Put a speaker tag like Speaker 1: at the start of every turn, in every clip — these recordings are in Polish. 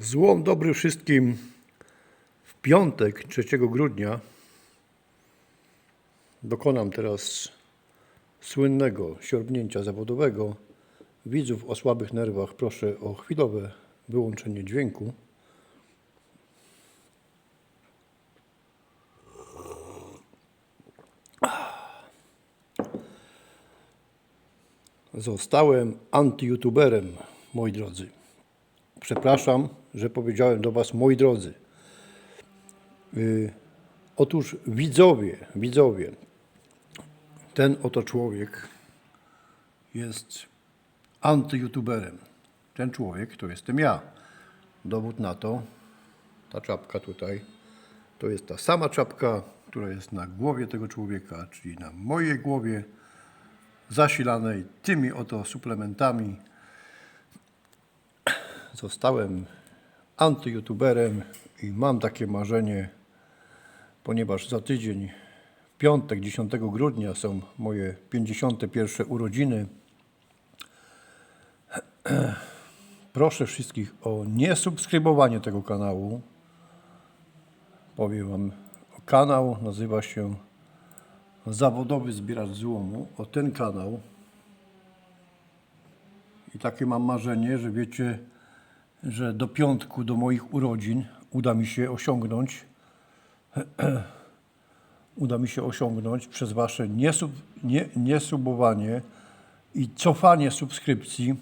Speaker 1: Złom dobry wszystkim. W piątek 3 grudnia dokonam teraz słynnego siorbnięcia zawodowego. Widzów o słabych nerwach proszę o chwilowe wyłączenie dźwięku. Zostałem antyjutuberem, moi drodzy. Przepraszam, że powiedziałem do Was, moi drodzy. Y, otóż widzowie, widzowie, ten oto człowiek jest antyjutuberem. Ten człowiek to jestem ja. Dowód na to, ta czapka tutaj, to jest ta sama czapka, która jest na głowie tego człowieka, czyli na mojej głowie, zasilanej tymi oto suplementami, zostałem antyjutuberem i mam takie marzenie, ponieważ za tydzień, piątek, 10 grudnia są moje 51 urodziny. Proszę wszystkich o niesubskrybowanie tego kanału. Powiem Wam, kanał nazywa się Zawodowy Zbieracz Złomu. O ten kanał. I takie mam marzenie, że wiecie, że do piątku, do moich urodzin uda mi się osiągnąć, uda mi się osiągnąć przez Wasze niesub, nie, niesubowanie i cofanie subskrypcji.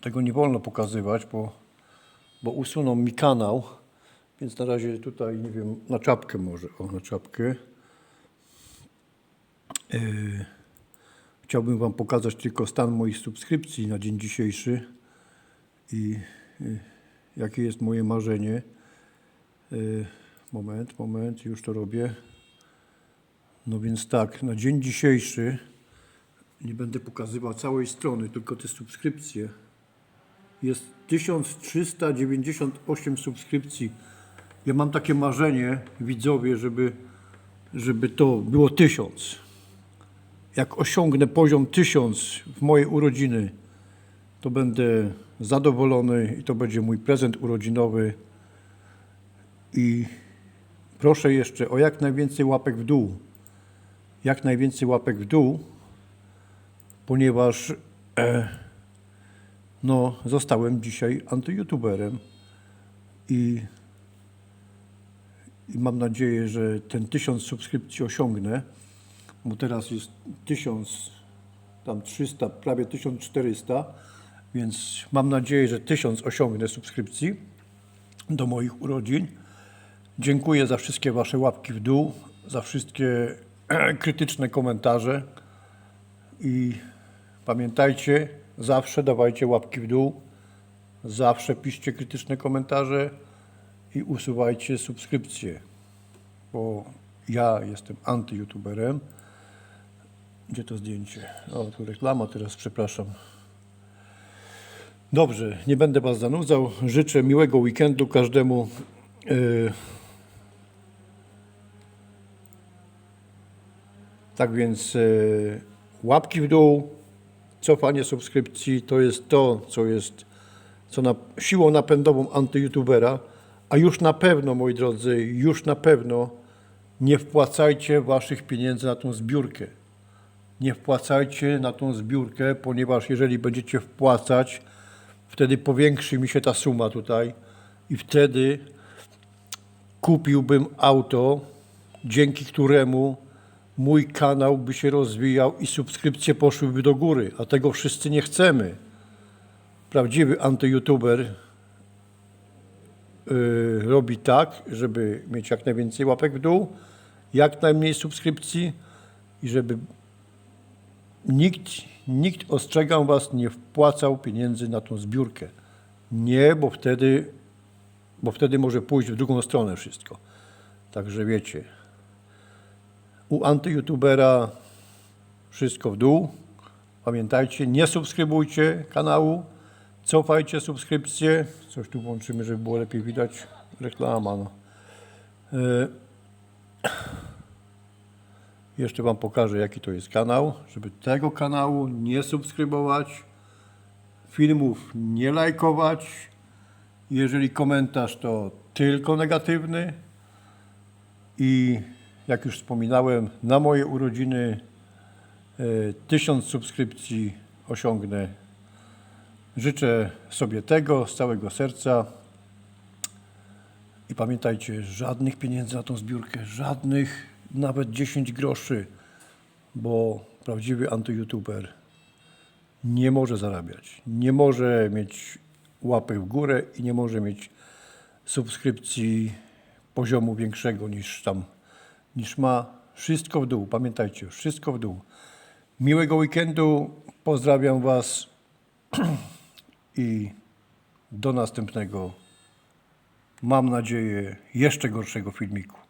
Speaker 1: Tego nie wolno pokazywać, bo, bo usuną mi kanał, więc na razie tutaj, nie wiem, na czapkę może, o, na czapkę. Yy. Chciałbym Wam pokazać tylko stan moich subskrypcji na dzień dzisiejszy i y, jakie jest moje marzenie. Y, Moment, moment, już to robię. No więc tak, na dzień dzisiejszy nie będę pokazywał całej strony, tylko te subskrypcje. Jest 1398 subskrypcji. Ja mam takie marzenie, widzowie, żeby, żeby to było 1000 jak osiągnę poziom 1000 w moje urodziny, to będę zadowolony i to będzie mój prezent urodzinowy. I proszę jeszcze o jak najwięcej łapek w dół. Jak najwięcej łapek w dół, ponieważ e, no, zostałem dzisiaj antyjutuberem i, i mam nadzieję, że ten tysiąc subskrypcji osiągnę bo teraz jest 1000, tam 300, prawie 1400, więc mam nadzieję, że 1000 osiągnę subskrypcji do moich urodzin. Dziękuję za wszystkie Wasze łapki w dół, za wszystkie krytyczne komentarze i pamiętajcie, zawsze dawajcie łapki w dół, zawsze piszcie krytyczne komentarze i usuwajcie subskrypcje, bo ja jestem antyjutuberem. Gdzie to zdjęcie? O, tu reklama teraz, przepraszam. Dobrze, nie będę Was zanudzał. Życzę miłego weekendu każdemu. Yy. Tak więc yy, łapki w dół, cofanie subskrypcji to jest to, co jest co na, siłą napędową antyyoutubera, a już na pewno, moi drodzy, już na pewno nie wpłacajcie Waszych pieniędzy na tą zbiórkę nie wpłacajcie na tą zbiórkę, ponieważ jeżeli będziecie wpłacać, wtedy powiększy mi się ta suma tutaj i wtedy kupiłbym auto, dzięki któremu mój kanał by się rozwijał i subskrypcje poszłyby do góry, a tego wszyscy nie chcemy. Prawdziwy antyjutuber yy, robi tak, żeby mieć jak najwięcej łapek w dół, jak najmniej subskrypcji i żeby Nikt, nikt ostrzegam was, nie wpłacał pieniędzy na tą zbiórkę. Nie, bo wtedy, bo wtedy może pójść w drugą stronę wszystko. Także wiecie, u antyyoutubera wszystko w dół. Pamiętajcie, nie subskrybujcie kanału, cofajcie subskrypcje. Coś tu włączymy, żeby było lepiej widać. Reklama. No. E, jeszcze Wam pokażę, jaki to jest kanał, żeby tego kanału nie subskrybować. filmów nie lajkować. Jeżeli komentarz to tylko negatywny. I jak już wspominałem, na moje urodziny e, tysiąc subskrypcji osiągnę. Życzę sobie tego z całego serca. I pamiętajcie, żadnych pieniędzy na tą zbiórkę, żadnych, nawet 10 groszy, bo prawdziwy anty-youtuber nie może zarabiać, nie może mieć łapek w górę i nie może mieć subskrypcji poziomu większego niż tam, niż ma. Wszystko w dół, pamiętajcie, wszystko w dół. Miłego weekendu, pozdrawiam Was i do następnego, mam nadzieję, jeszcze gorszego filmiku.